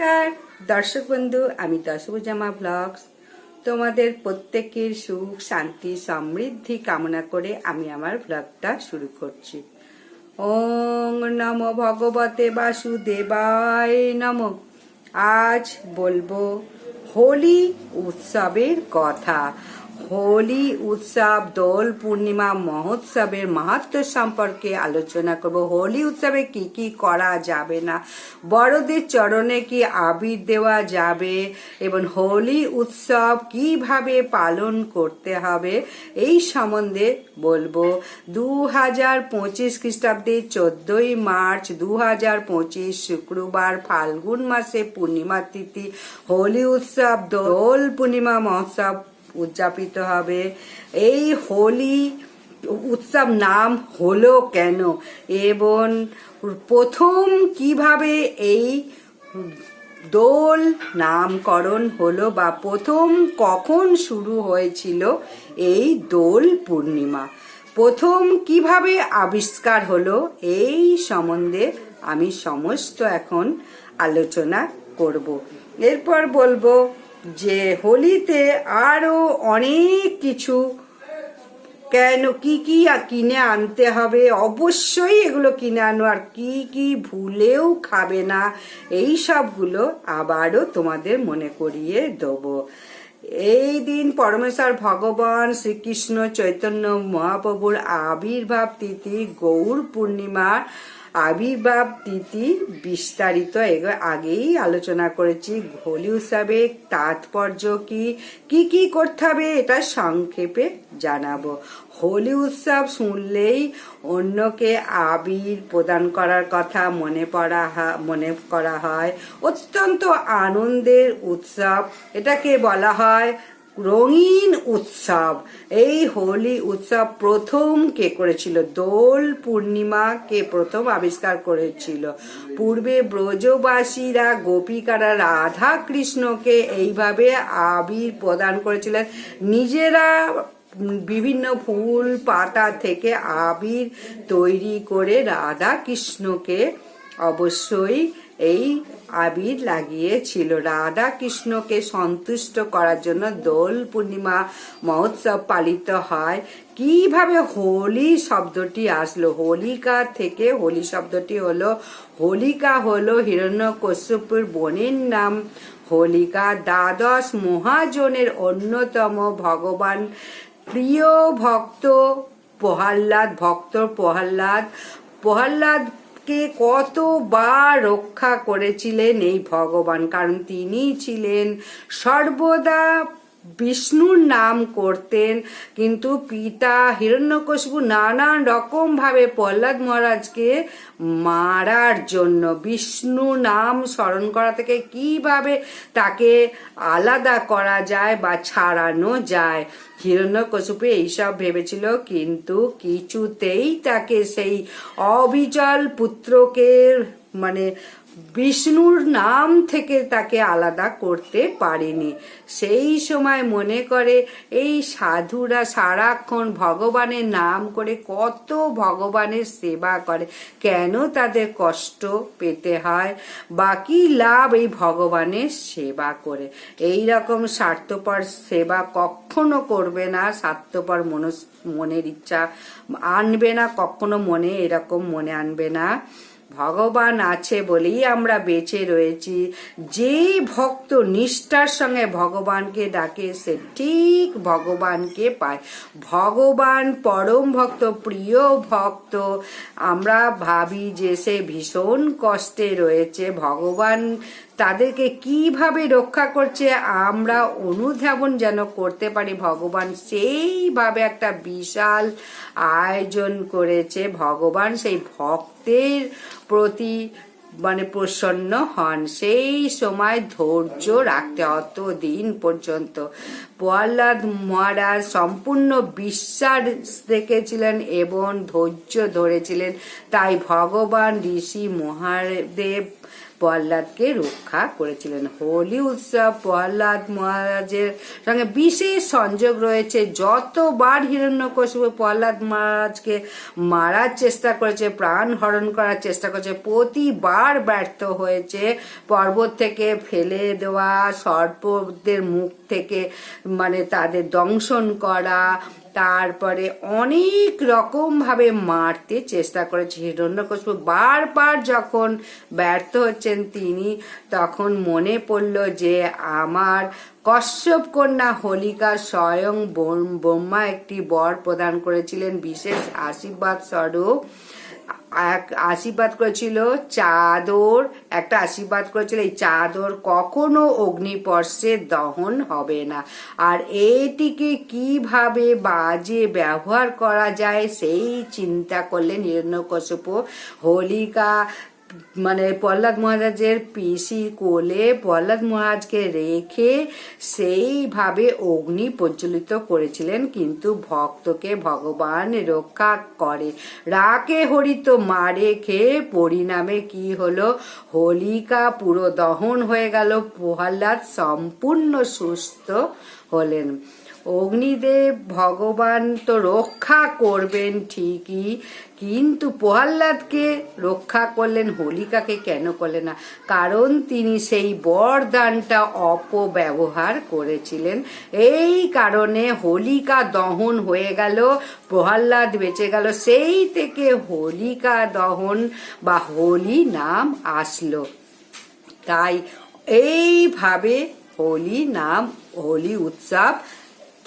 নমস্কার, দর্শক বন্ধু, আমি দশভুজামা ব্লগস। তোমাদের প্রত্যেকের সুখ, শান্তি, সমৃদ্ধি কামনা করে আমি আমার ব্লগটা শুরু করছি। ওং নম ভগবতে বাসুদেবায় নম। আজ বলব হোলি উৎসবের কথা। হোলি, উৎসব, দোল, পূর্ণিমা, মহোৎসবের মাহাত্ম সম্পর্কে আলোচনা করব। হোলি উৎসবে কি কি করা যাবে না? বড়দের চরণে কি আবির দেওয়া যাবে? এবং হোলি উৎসব কীভাবে পালন করতে হবে? এই সম্বন্ধে বলব। দু হাজার পঁচিশ খ্রিস্টাব্দে চোদ্দই মার্চ দু হাজার পঁচিশ শুক্রবার ফাল্গুন মাসে পূর্ণিমা তিথি। হোলি উৎসব, দোল, পূর্ণিমা, মহোৎসব উদযাপিত হবে। এই হোলি উৎসব নাম হলো কেন? এবং প্রথম কীভাবে এই দোল নামকরণ হলো বা প্রথম কখন শুরু হয়েছিল এই দোল পূর্ণিমা? প্রথম কীভাবে আবিষ্কার হলো এই সম্বন্ধে আমি সমস্ত এখন আলোচনা করব। এরপর বলব যে হোলিতে আরও অনেক কিছু কেন কি কি আর কিনে আনতে হবে? অবশ্যই এগুলো কিনে আনো। আর কি কি ভুলেও খাবে না, এই সবগুলো আবারও তোমাদের মনে করিয়ে দেবো। এই দিন পরমেশ্বর ভগবান শ্রীকৃষ্ণ চৈতন্য মহাপ্রভুর আবির্ভাব তিথি গৌর পূর্ণিমার আবির্ভাব তিথি বিস্তারিত আগেই আলোচনা করেছি। হোলি উৎসবে তাৎপর্য কি? কি কি করতে হবে এটা সংক্ষেপে জানাব। হোলি উৎসব শুনলেই অন্যকে আবির প্রদান করার কথা মনে পড়া মনে করা হয়। অত্যন্ত আনন্দের উৎসব। এটাকে বলা হয় রঙিন উৎসব। এই হোলি উৎসব প্রথম কে করেছিল? দোল পূর্ণিমা কে প্রথম আবিষ্কার করেছিল? পূর্বে ব্রজবাসীরা, গোপিকারা রাধা কৃষ্ণকে এইভাবে আবির প্রদান করেছিলেন। নিজেরা বিভিন্ন ফুল পাতা থেকে আবির তৈরি করে রাধা কৃষ্ণকে অবশ্যই এই আবির লাগিয়েছিল। রাধা কৃষ্ণকে সন্তুষ্ট করার জন্য দোল পূর্ণিমা মহোৎসব পালিত হয়। কীভাবে হোলি শব্দটি আসলো? হোলিকা থেকে হোলি শব্দটি হলো, হোলিকা হলো হিরণ্যকশ্যপুর বোনের নাম। হোলিকা দ্বাদশ মহাজনের অন্যতম ভগবান। প্রিয় ভক্ত প্রহ্লাদ ভক্ত প্রহ্লাদ প্রহ্লাদ প্রহ্লাদকে কতবার রক্ষা করেছিলেন এই ভগবান? কারণ তিনি ছিলেন সর্বদা বিষ্ণুর নাম করতেন। কিন্তু পিতা হিরণ্যকশিপু নানান রকম ভাবে প্রহ্লাদ মহারাজকে মারার জন্য বিষ্ণু নাম স্মরণ করা থেকে কীভাবে তাকে আলাদা করা যায় বা ছাড়ানো যায়? হিরণ্যকশিপু এইসব ভেবেছিল, কিন্তু কিছুতেই তাকে সেই অবিচল পুত্রকে মানে বিষ্ণুর নাম থেকে তাকে আলাদা করতে পারেনি। সেই সময় মনে করে, এই সাধুরা সারাক্ষণ ভগবানের নাম করে কত ভগবানের সেবা করে। কেন তাদের কষ্ট পেতে হয়? বাকি লাভ এই ভগবানের সেবা করে। এই রকম স্বার্থপর সেবা কখনো করবে না, স্বার্থপর মনস মনের ইচ্ছা আনবে না, কখনো মনে এরকম মনে আনবে না। ভগবান আছে বলেই আমরা বেঁচে রয়েছি। যে ভক্ত নিষ্ঠার সঙ্গে ভগবানকে ডাকে, সে ঠিক ভগবানকে পায়। ভগবান পরম ভক্ত, প্রিয় ভক্ত। আমরা ভাবি যে সে ভীষণ কষ্টে রয়েছে। ভগবান তাদেরকে কীভাবে রক্ষা করছে, আমরা অনুধাবন যেন করতে পারি। ভগবান সেইভাবে একটা বিশাল আয়োজন করেছে। ভগবান সেই ভক্তের প্রতি মানে প্রসন্ন হন। সেই সময় ধৈর্য রাখতে অত দিন পর্যন্ত। প্রহ্লাদ মহারাজ সম্পূর্ণ বিশ্বাস দেখেছিলেন এবং ধৈর্য ধরেছিলেন। তাই ভগবান ঋষি মহাদেব প্রহ্লাদকে রক্ষা করেছিলেন। হোলি উৎসব, প্রহ্লাদ মহারাজের সঙ্গে বিশেষ সংযোগ রয়েছে। যতবার হিরণ্যকশিপু প্রহ্লাদ মহারাজকে মারার চেষ্টা করেছে, প্রাণ হরণ করার চেষ্টা করেছে, প্রতিবার ব্যর্থ হয়েছে। পর্বত থেকে ফেলে দেওয়া সর্পদের মুখ থেকে মানে তাদের দংশন করা তারপরে অনেক রকম ভাবে মারতে চেষ্টা করেছে হিরণ্যকশিপু বারবার যখন ব্যর্থ হচ্ছেন তিনি, তখন মনে পড়ল যে আমার কশ্যপ কন্যা হোলিকা স্বয়ং ব্রহ্ম- একটি বর প্রদান করেছিলেন। বিশেষ আশীর্বাদ স্বরূপ আশীর্বাদ করেছিল, চাদর, একটা আশীর্বাদ করেছিল, এই চাদর কখনো অগ্নিপর্শে দহন হবে না। আর এটিকে কীভাবে বাজে ব্যবহার করা যায়, সেই চিন্তা করলেন হিরণ্যকশিপু হোলিকা মানে প্রহ্লাদ মহারাজের পিসির কোলে প্রহ্লাদ মহারাজকে রেখে সেইভাবে অগ্নি প্রজ্বলিত করেছিলেন, কিন্তু ভক্তকে ভগবান রক্ষা করে। রাকে হরিত মারে খেয়ে পরিণামে কি হলো? হোলিকা পুরো দহন হয়ে গেল। প্রহ্লাদ সম্পূর্ণ সুস্থ হলেন। অগ্নিদেব ভগবান তো রক্ষা করবেন ঠিকই, কিন্তু প্রহ্লাদকে রক্ষা করলেন, হোলিকাকে কেন করলেন না? কারণ তিনি সেই বরদানটা অপব্যবহার করেছিলেন। এই কারণে হোলিকা দহন হয়ে গেল, প্রহ্লাদ বেঁচে গেল, সেই থেকে হোলিকা দহন বা হোলি নাম আসলো। তাই এইভাবে হোলি নাম, হোলি উৎসব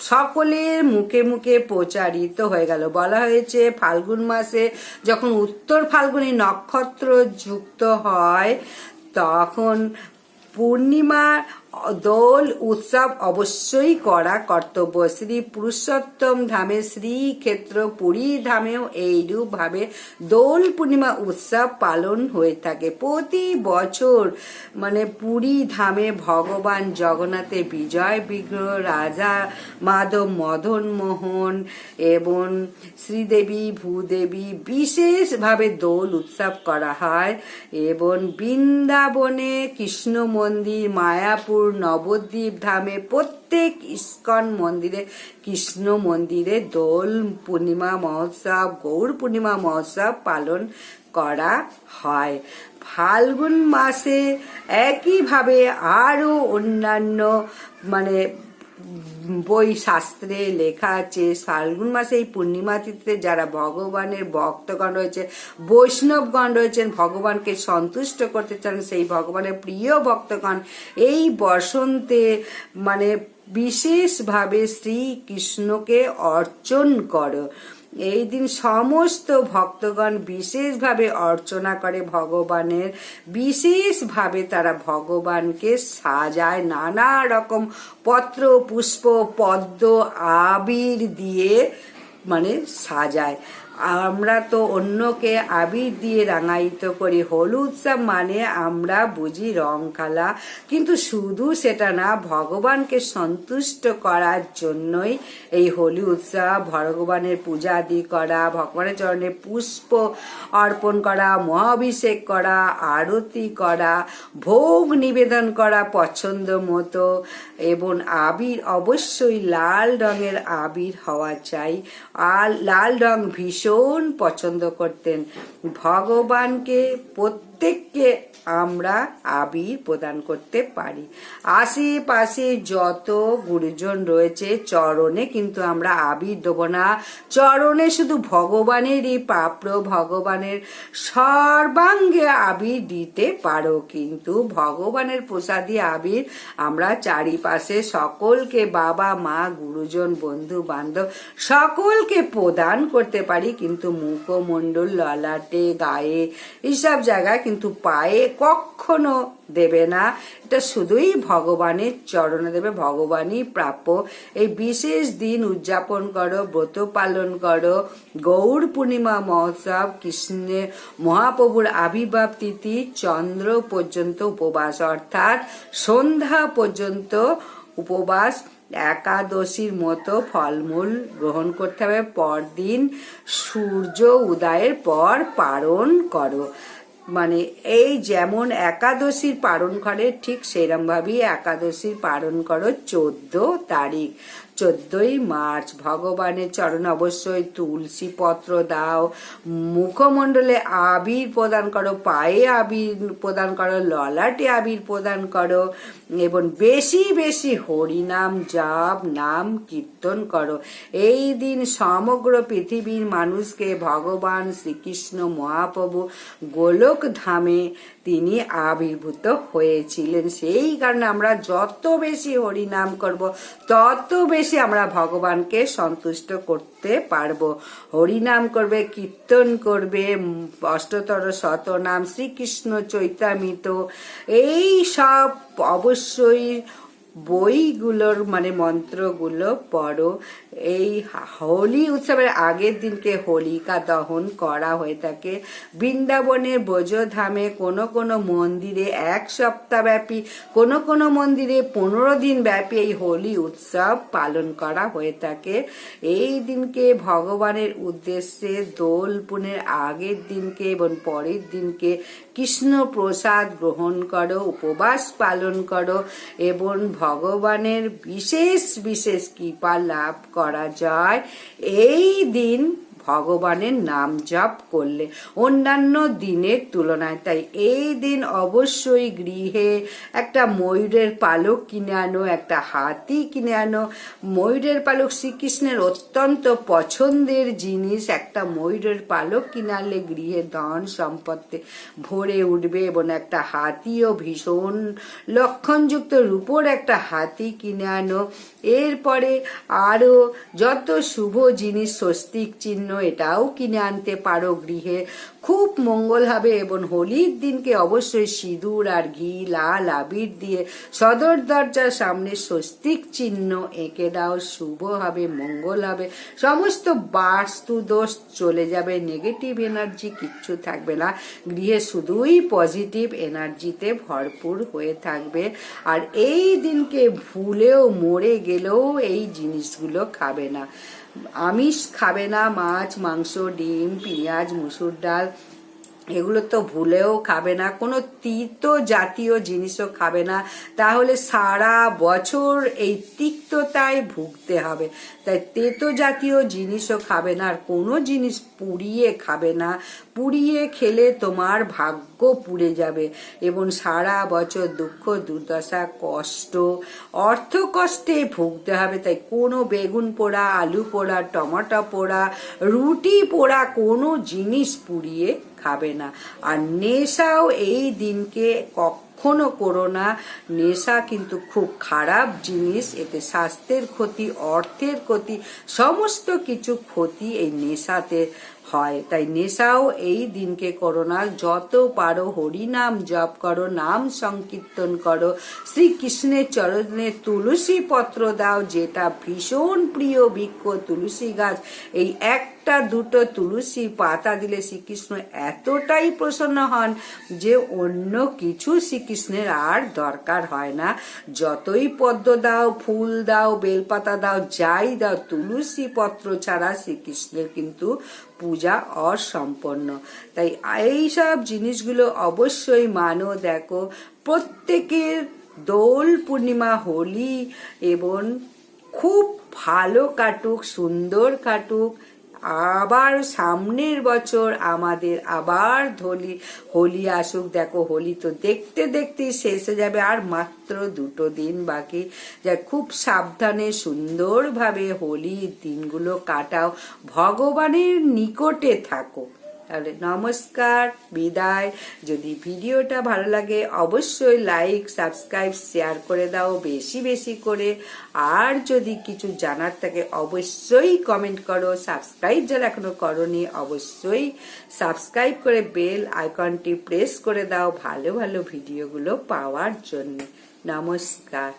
সকলের মুখে মুখে প্রচারিত হয়ে গেল। বলা হয়েছে, ফাল্গুন মাসে যখন উত্তর ফাল্গুনী নক্ষত্র যুক্ত হয়, তখন পূর্ণিমা দোল উৎসব অবশ্যই করা কর্তব্য। শ্রী পুরুষোত্তম ধামে, শ্রীক্ষেত্র পুরী ধামেও এইরূপ ভাবে দোল পূর্ণিমা উৎসব পালন হয়ে থাকে। প্রতি বছর মানে পুরী ধামে ভগবান জগন্নাথের বিজয় বিগ্রহ রাজা মাধব মদন মোহন এবং শ্রীদেবী ভূদেবী বিশেষভাবে দোল উৎসব করা হয় এবং বৃন্দাবনে কৃষ্ণ মন্দির, মায়াপুর নবদ্বীপ ধামে প্রত্যেক ইস্কন মন্দিরে, কৃষ্ণ মন্দিরে দোল পূর্ণিমা মহোৎসব, গৌর পূর্ণিমা মহোৎসব পালন করা হয়। ফাল্গুন মাসে একইভাবে আরও অন্যান্য মানে বই, শাস্ত্রে লেখা আছে, ফাল্গুন মাসে এই পূর্ণিমা তিথিতে যারা ভগবানের ভক্তগণ রয়েছে বৈষ্ণবগণ রয়েছেন, ভগবানকে সন্তুষ্ট করতে চান, সেই ভগবানের প্রিয় ভক্তগণ, এই বসন্তে মানে বিশেষভাবে শ্রীকৃষ্ণকে অর্চন করো। এই দিন সমস্ত ভক্তগণ বিশেষভাবে অর্চনা করে ভগবানের। বিশেষভাবে তারা ভগবানকে সাজায়, নানা রকম পত্র, পুষ্প, পদ্ম, আবির দিয়ে মানে সাজায়। আমরা তো অন্যকে আবির দিয়ে রাঙায়িত করি। হোলি উৎসব মানে আমরা বুঝি রং খেলা। কিন্তু শুধু সেটা না, ভগবানকে সন্তুষ্ট করার জন্যই এই হোলি উৎসব ভগবানের পূজা আদি করা, ভগবানের চরণে পুষ্প অর্পণ করা, মহাভিষেক করা, আরতি করা, ভোগ নিবেদন করা পছন্দ মতো। এবং আবির অবশ্যই লাল রঙের আবির হওয়া চাই। আর লাল রং ভীষণ পছন্দ করতেন। ভগবানকে প্রত্যেককে আমরা আবির প্রদান করতে পারি। আশেপাশে যত গুরুজন রয়েছে, চরণে কিন্তু আমরা আবির দেব না। চরণে শুধু ভগবানেরই পাপ্র ভগবানের সর্বাঙ্গে আবির দিতে পারো। কিন্তু ভগবানের প্রসাদী আবির আমরা চারিপাশে সকলকে বাবা, মা, গুরুজন বন্ধু বান্ধব সকলকে প্রদান করতে পারি। কিন্তু মুখমণ্ডল, ললাটে, গায়ে, এইসব জায়গায় কিন্তু পায়ে কখনো দেবে না। এটা শুধুই ভগবানের চরণে দেবে, ভগবানই প্রাপ্য। এই বিশেষ দিন উদযাপন করো, ব্রত পালন করো। গৌর পূর্ণিমা মহোৎসব কৃষ্ণের মহাপ্রভুর আবির্ভাব তিথি চন্দ্র পর্যন্ত উপবাস, অর্থাৎ সন্ধ্যা পর্যন্ত উপবাস। একাদশীর মতো ফলমূল গ্রহণ করতে হবে। পরদিন সূর্য উদয়ের পর পালন করো। মানে এই যেমন একাদশীর পালন করে ঠিক সেরম ভাবেই একাদশীর পালন করো চোদ্দ তারিখ। চোদ্দই মার্চ, ভগবানের চরণ অবশ্যই তুলসী পত্র দাও। মুখমণ্ডলে আবির প্রদান করো, পায়ে আবির প্রদান করো, ললাটে আবির প্রদান করো এবং বেশি বেশি হরিনাম জাপ, নাম কীর্তন করো। এই দিন সমগ্র পৃথিবীর মানুষকে ভগবান শ্রীকৃষ্ণ মহাপ্রভু গোলক ধামে তিনি আবির্ভূত হয়েছিলেন। সেই কারণে আমরা যত বেশি হরিনাম করব, তত বেশি আমরা ভগবানকে সন্তুষ্ট করতে পারব। হরিনাম করবে, কীর্তন করবে, অষ্টতর শতনাম, শ্রীকৃষ্ণ চৈতামিত, এই সব অবশ্যই বইগুলোর মানে মন্ত্রগুলো পড়ো। এই হোলি উৎসবের আগের দিনকে হোলিকা দহন করা হয়ে থাকে। বৃন্দাবনের বোঝধামে কোনো কোনো মন্দিরে এক সপ্তাহ ব্যাপী কোনো কোনো মন্দিরে পনেরো দিন ব্যাপী এই হোলি উৎসব পালন করা হয়ে থাকে। এই দিনকে ভগবানের উদ্দেশ্যে দোল পুনের আগের দিনকে এবং পরের দিনকে কৃষ্ণ প্রসাদ গ্রহণ করো, উপবাস পালন করো এবং ভগবানের বিশেষ বিশেষ কৃপা লাভ করা যায়। এই দিন ভগবানের নাম জপ করলে অন্যান্য দিনের তুলনায়। তাই এই দিন অবশ্যই গৃহে একটা ময়ূরের পালক কিনে আনো, একটা হাতি কিনে আনো। ময়ূরের পালক শ্রীকৃষ্ণের অত্যন্ত পছন্দের জিনিস, একটা ময়ূরের পালক কিনে আনলে গৃহে ধন সম্পত্তি ভরে উঠবে এবং একটা হাতিও ভীষণ লক্ষণযুক্ত রূপোর একটা হাতি কিনে আনো। এরপরে আরও যত শুভ জিনিস স্বস্তিক চিহ্ন এটাও কিনে আনতে পারো গৃহে। খুব মঙ্গল হবে এবং হোলির দিনকে অবশ্যই সিঁদুর আর ঘি, লাল আবির দিয়ে সদর দরজার সামনে স্বস্তিক চিহ্ন এঁকে দাও। শুভ হবে, মঙ্গল হবে। সমস্ত বাস্তু দোষ চলে যাবে নেগেটিভ এনার্জি কিচ্ছু থাকবে না। গৃহে শুধুই পজিটিভ এনার্জিতে ভরপুর হয়ে থাকবে। আর এই দিনকে ভুলেও মরে গেলেও এই জিনিসগুলো খাবে না। আমিষ খাবে না মাছ মাংস ডিম পেঁয়াজ মুসুর ডাল এগুলো তো ভুলেও খাবে না, কোনো তিক্ত জাতীয় জিনিসও খাবে না। তাহলে সারা বছর এই তিক্ততায় ভুগতে হবে। তাই তেতো জাতীয় জিনিসও খাবে না, আর কোনো জিনিস পুড়িয়ে খাবে না। পুড়িয়ে খেলে তোমার ভাগ্য পুড়ে যাবে এবং সারা বছর দুঃখ, দুর্দশা, কষ্ট অর্থ কষ্টে ভুগতে হবে। তাই কোনো বেগুন পোড়া, আলু পোড়া, টমাটো পোড়া, রুটি পোড়া কোনো জিনিস পুড়িয়ে খাবে না। আর নেশাও এই দিনকে কখনো করো না। নেশা কিন্তু খুব খারাপ জিনিস। এতে স্বাস্থ্যের ক্ষতি, অর্থের ক্ষতি, সমস্ত কিছু ক্ষতি এই নেশাতে হয়। তাই নেশাও এই দিনকে করো না। যত পারো হরিনাম জপ করো, নাম সংকীর্তন করো। শ্রীকৃষ্ণের চরণে তুলসী পত্র দাও, যেটা ভীষণ প্রিয় বৃক্ষ, তুলসী গাছ। এই একটা দুটো তুলসী পাতা দিলে শ্রীকৃষ্ণ এতটাই প্রসন্ন হন যে অন্য কিছু শ্রীকৃষ্ণের আর দরকার হয় না। যতই পদ্ম দাও, ফুল দাও, বেলপাতা দাও, যাই দাও, তুলসী পত্র ছাড়া শ্রীকৃষ্ণের কিন্তু পূজা অসম্পন্ন। তাই এইসব জিনিসগুলো অবশ্যই মানো, দেখো, প্রত্যেকের দোল পূর্ণিমা, হোলি এবং খুব ভালো কাটুক, সুন্দর কাটুক আবার সামনের বছর আমাদের আবার হোলি হোলি আসুক। দেখো, হোলি তো দেখতে দেখতে শেষ হয়ে যাবে। আর মাত্র দুটো দিন বাকি। যা খুব সাবধানে, সুন্দরভাবে হোলির দিনগুলো কাটাও। ভগবানের নিকটে থাকো। তাহলে নমস্কার, বিদায়। যদি ভিডিওটা ভালো লাগে, অবশ্যই লাইক সাবস্ক্রাইব শেয়ার করে দাও বেশি বেশি করে। আর যদি কিছু জানার থাকে, অবশ্যই কমেন্ট করো। সাবস্ক্রাইব যারা এখনও করনি, অবশ্যই সাবস্ক্রাইব করে বেল আইকনটি প্রেস করে দাও ভালো ভালো ভিডিওগুলো পাওয়ার জন্য। নমস্কার।